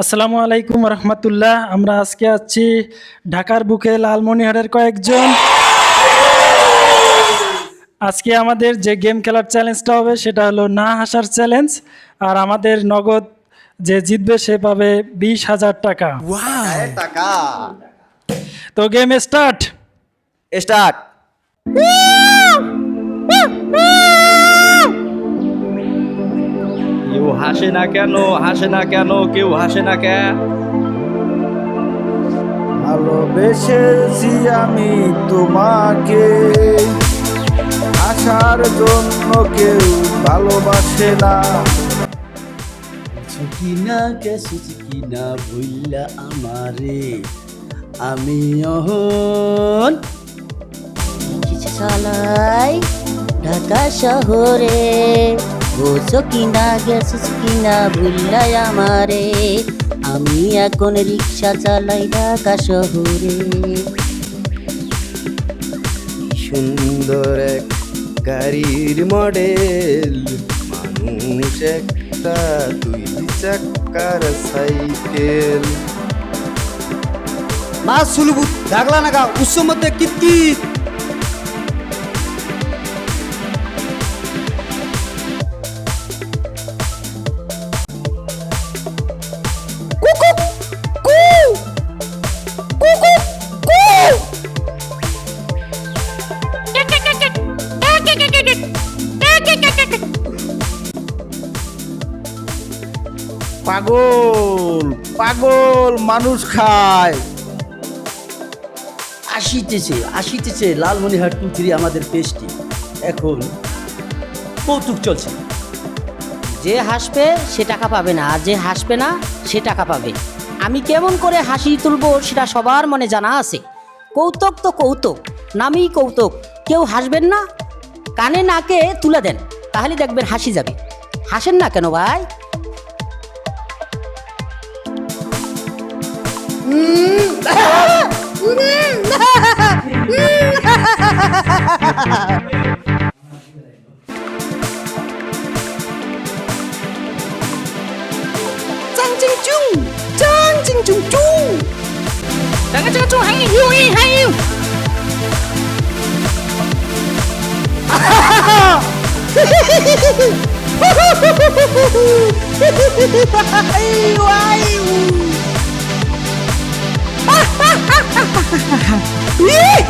আসসালামু আলাইকুম রহমতুল্লাহ। আমরা আজকে আছি ঢাকার বুকে লালমনিহারের কয়েকজন। আজকে আমাদের যে গেম খেলার চ্যালেঞ্জটা হবে সেটা হলো না হাসার চ্যালেঞ্জ আর আমাদের নগদ যে জিতবে সে পাবে বিশ হাজার টাকা। টাকা। তো গেম স্টার্ট। স্টার্ট। হাসে না কেন হাসে না কেন কেউ হাসে না কেন ভালোবেসেছি আমি তোমাকে। আসার জন্য কেউ ভালোবাসে না। কিনা গেছে কিনা ভুইলা আমারে। আমি অহন। চালাই ঢাকা শহরে? বোঝো কিনা গেছিস কিনা ভুললাই আমারে। আমি এখন রিক্সা চালাই ঢাকা শহরে। সুন্দর এক গাড়ির মডেল মানুষ একটা দুই চাকার সাইকেল। মা সুলুবু ডাকলা না গা উৎস মধ্যে কিতকিত। পাগল পাগল মানুষ খায়। আসিতেছে আসিতেছে লালমনিহাট টু থ্রি আমাদের পেস্টি এখন কৌতুক চলছে। যে হাসবে সে টাকা পাবে না, আর যে হাসবে না সে টাকা পাবে। আমি কেমন করে হাসি তুলবো সেটা সবার মনে জানা আছে। কৌতুক তো কৌতুক, নামই কৌতুক। কেউ হাসবেন না, কানে নাকে তুলে দেন, তাহলে দেখবেন হাসি যাবে। হাসেন না কেন ভাই? Trang Trinh Trung Trang Trinh Trung Trung Trang Trinh Trung hãy yêu y hãy yêu. Ai yêu ai yêu. Yeah!